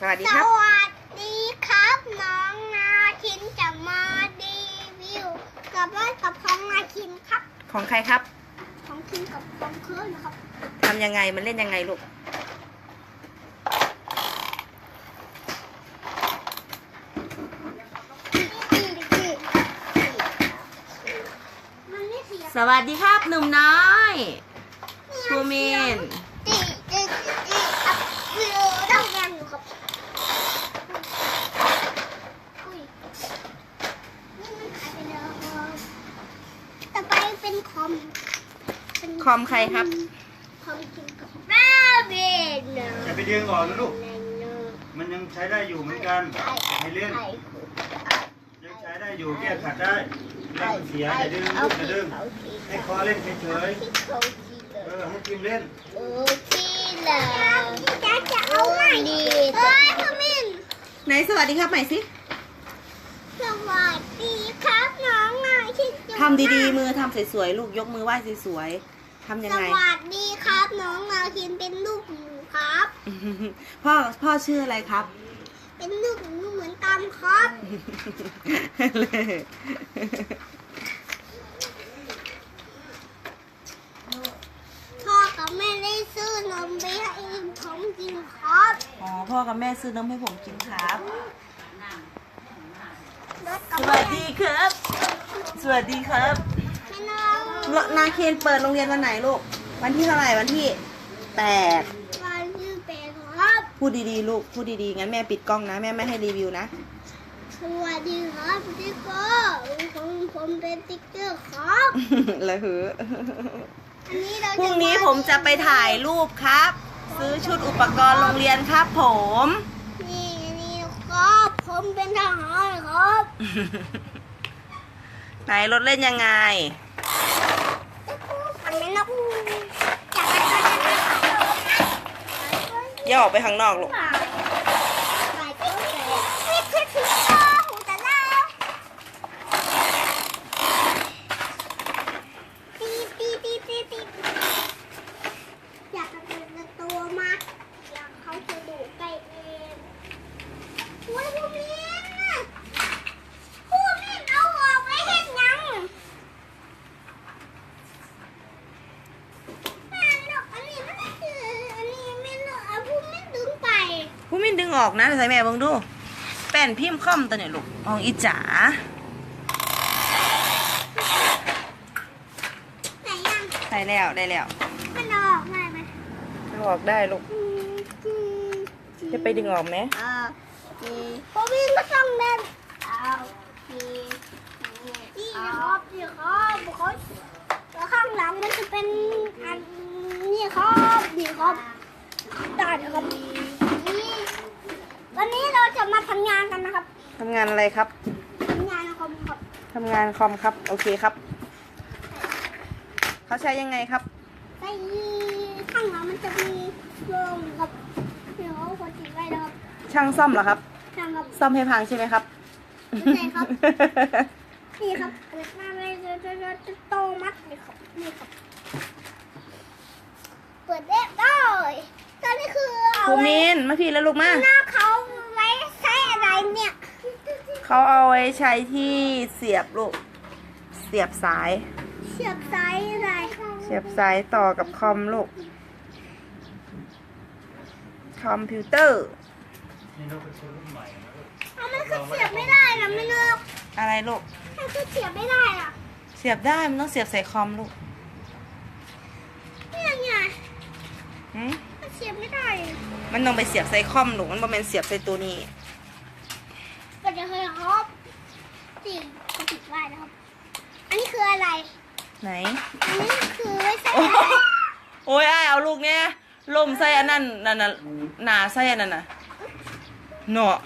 สวัสดีสครับ วัสดีครับ น้องนาคินจะมารีวิวกับบ้านกับของนาคินครับ ของใครครับของคินกับของเคืนนะครับทำยังไงมันเล่นยังไงลูก มันไม่เสียสวัสดีครับหนุ่มน้อย ภูมิน ตีตีตีอัพวิวต้องแรงอยู่ครับอุ้ยนี่มันหายไปแล้วครับต่อไปเป็นคอมเป็น คอมใครครับ คอมคินกับบ้าเบนเนออย่าไปดึงออกนะลูกเนอมันยังใช้ได้อยู่เหมือนกันให้เล่นยังใช้ได้อยู่แก้ขัดได้เล่นเสียอย่าดึงลูกอย่าดึงให้คอเล่นเฉยๆเออให้ทีมเล่นโอเคเลยจะจะเอาใหม่ดีเฮ้ยพมินไหนสวัสดีครับใหม่สิสวัสดีครับน้องนายที่จุ๊บทำดีๆ มือทำสวยๆ ลูกยกมือไหว้สวยๆ ทำยังสไงวัสดีครับ น้องนาคินเป็นลูกหมูครับ พ่อพ่อชื่ออะไรครับ เป็นลูกหมูเหมือนตามครับ พ่อกับแม่ได้ซื้อนมไปให้ผมกินครับอ๋อพ่อกับแม่ซื้อนมให้ผมกินครับ รถสกับวัแม่สดีครับ สวัสดีครับแม่ น้องนาเคนเปิดโรงเรียนวันไหนลูก วันที่เท่าไหร่วันที่แปดวันที่เป็นครับพูดดีๆลูกพูดดีๆงั้นแม่ปิดกล้องนะ แม่ไม่ให้รีวิวนะ สวัสดีครับติ๊กเกอร์ผมผมเป็นติ๊กเกอร์ครับแล้วหืออันนี้เราพรุ่งนี้ผมจะไปถ่ายรูปครับ ซื้อชุดอุปกรณ์โรงเรียนครับผม นี่นี่ครับ ผมเป็นทหารครับ ไหนรถเล่นยังไง มันไม่นับจับ อ ย่ออกไปข้างนอกลูก ไปก็เลยนี่คือถือโอ้โหแต่ละตีตีตีตีตีอยากจะเป็นตัวมาอยากเขาจะดูไปเองอุ้ยผู้มินผู้มินเอาออกไปเห็นยังแม่ดอกอันนี้ไม่ได้คืออันนี้ไม่เนอะเอาผู้มินดึงไป ผู้มินดึง ออกนะใส่แม่เบิ่งดู แป้นพิมพ์คอมตัวเนี่ยลูกของอีจ๋าไหนยังใส่แล้วได้แล้วมันออกได้ไหมดึงออกได้ลูกจะไปดึงออกไหมอ่าจีพอวิ่งก็ต้องเล่นเอาจีจีครับจีครับเขาแล้วข้างหลังมันจะเป็นอันนี่ครับนี่ครับได้นะครับนี่ วันนี้เราจะมาทำงานกันนะครับทำงานอะไรครับทำงานนะครับครับทำงานคอมครับ โอเคครับ เขาใช้ยังไงครับไอ้ข้างหลังมันจะมีโรงครับเดี๋ยวเขาคนติดไว้นะครับช่างซ่อมเหรอครับช่างครับซ่อมให้พังใช่ไหมครับ ไม่ใช่ครับ นี่ครับเปิดมาเลยจะจะจะจะโตมัดเลยครับนี่ครับ เปิดได้เลยตอนนี้คือเอาภูไว้มินมาพี่แล้วลูกมา หน้าเขาไว้ใช้อะไร เนี่ยเขาเอาไว้ใช้ที่เสียบลูก เสียบสาย เสียบสายอะไรเสียบสายต่อกับคอมลูก คอมพิวเตอร์นี่เราไปซื้อรุ่นใหม่นะลูกเอามันคือเสียบไม่ได้นะไม่เลิกอะไรลูกมันคือเสียบไม่ได้อะเสียบได้มันต้องเสียบใส่คอมลูกเนี่ยไงหืมมันเสียบไม่ได้ มันต้องไปเสียบใส่คอมลูกมันบ่แม่นเสียบใส่ตัวนี้ ก็จะเคยครับ ติดติดไว้นะครับ อันนี้คืออะไร ไหน อันนี้คือไว้ใช้โอ้อะไรโอ้ยไอ้ายเอาลูกเนี้ยล่มใส่อันนั้นนั่นน่ะหนาใส่อันนั้นน่ะเนาะ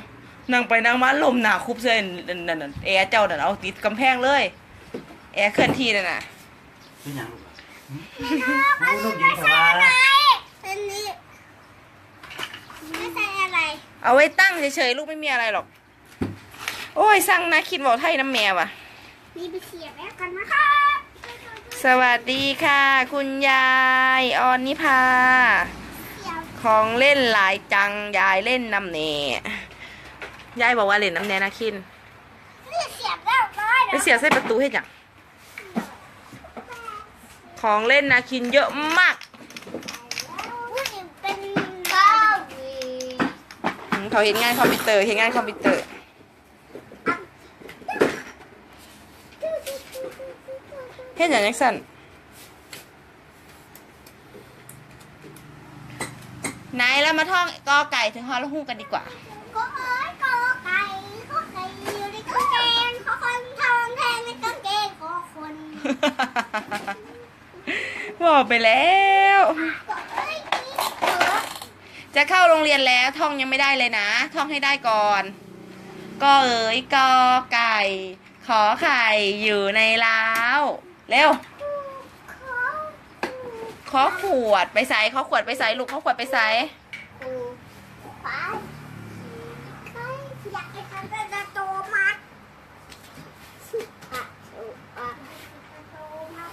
นั่งไปนั่งมาล่มหนาคุบใส่นั่นนั่นนั่นแอร์เจ้านั่นเอาติดกำแพงเลย แอร์เคลื่อนที่นั่นน่ะเป็นยังลูกอันลูนี้กยิไม่งใช่ถวาอะไรอันนี้ไม่ใช่อะไร เอาไว้ตั้งเฉยๆลูกไม่มีอะไรหรอก โอ้ยสั่งนะคิดบอกไทยน้ำแมวอะ มีไปเสียบแล้วกันนะคะสวัสดีค่ะ คุณยายออนนิพาเสียบของเล่นหลายจัง ยายเล่นน้ำเนยายบอกว่าเล่นน้ำแน่นะคินนี่เสียบได้ร้อยไปเสียบใส่ประตูให้จังของเล่นนาคินเยอะมากผู้หญิงเป็นบ้าวีอืมเขาเห็นงานคอมพิวเตอร์เห็นงานคอมพิวเตอร์ ฮ็ดอย่างจังซั่นไหนแล้วมาท่องกอไก่ถึงฮอลฮู้กันดีกว่าก็เอ้ยก็ไก่ก็ไก่อยู่ในกางเกงเขาคนทองแทงในกางเกงก็คนบอกไปแล้วก็เอ้ยนี่เออจะเข้าโรงเรียนแล้วท่องยังไม่ได้เลยนะ ท่องให้ได้ก่อนก็เอ๋ยกอไก่ ขอไข่อยู่ในเล้าว เร็วขาขอขวดไปใส่ขอขวดไปใส่ลูกขอขวดไปใส่ คูฟ้าใครอยากให้เขาจะโตมัดอะโตอะโตมัด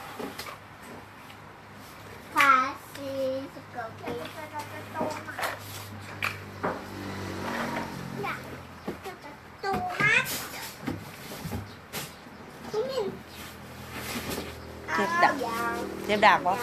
ฟ้าสีสกปรกจะโตมัดอยากจะโตมัดคุณมิน เจ็บดัก ย เจ็บดักวะ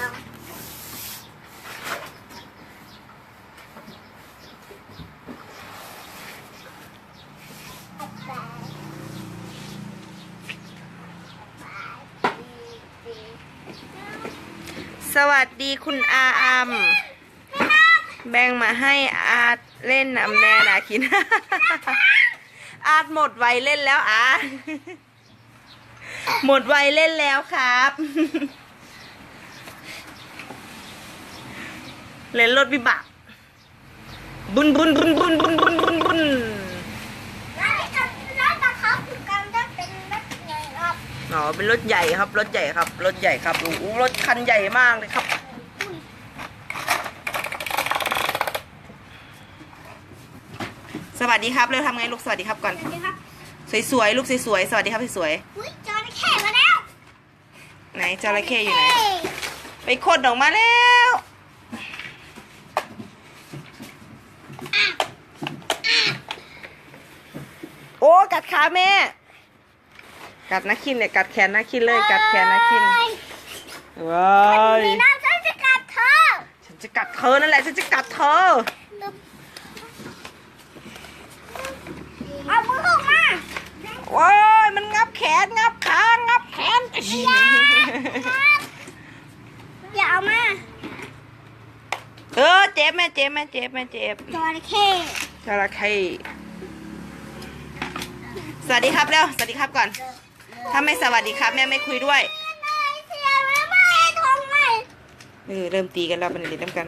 สวัสดีคุณอาอัมแบ่งมาให้อาร์ตเล่นนำแน่นาคินอาร์ตหมดวัยเล่นแล้วอาร์ตหมดวัยเล่นแล้วครับ เล่นรถวิบากบุนบุนบุนบุนบุนบุนบุนบุนแล้วจะแล้วจะเขาคือการจะเป็นรถไงครับอ๋อเป็นรถใหญ่ครับรถใหญ่ครับรถใหญ่ครับโอ้โหรถคันใหญ่มากเลยครับสวัสดีครับเร็วทำไงลูกสวัสดีครับก่อนสวัสดีครับสวยๆลูกสวยๆสวัสดีครับสวยอุ้ยจอระเข้มาแล้วๆไหนจระเข้อยู่ไหนไปขดออกมาแล้ว โอ้กัดขาแม่ กัดนักคินเลย กัดแขนนักคินเลยกัดแขนนักคินว้ายมีน้ำฉันจะกัดเธอ ฉันจะกัดเธอนั่นแหละฉันจะกัดเธอ เอามือออกมาว้ายมันงับแขนงับขา งับแขนอย่าเอามา เออเจ็บแม่เจ็บแม่เจ็บแม่เจ็บจระเข้จระเข้ สวัสดีครับเร็วสวัสดีครับก่อน ถ้าไม่สวัสดีครับแม่ไม่คุยด้วยเสียไม่ไม่ทงไม่เออเริ่มตีกันแล้วมันเล่นน้ำกัน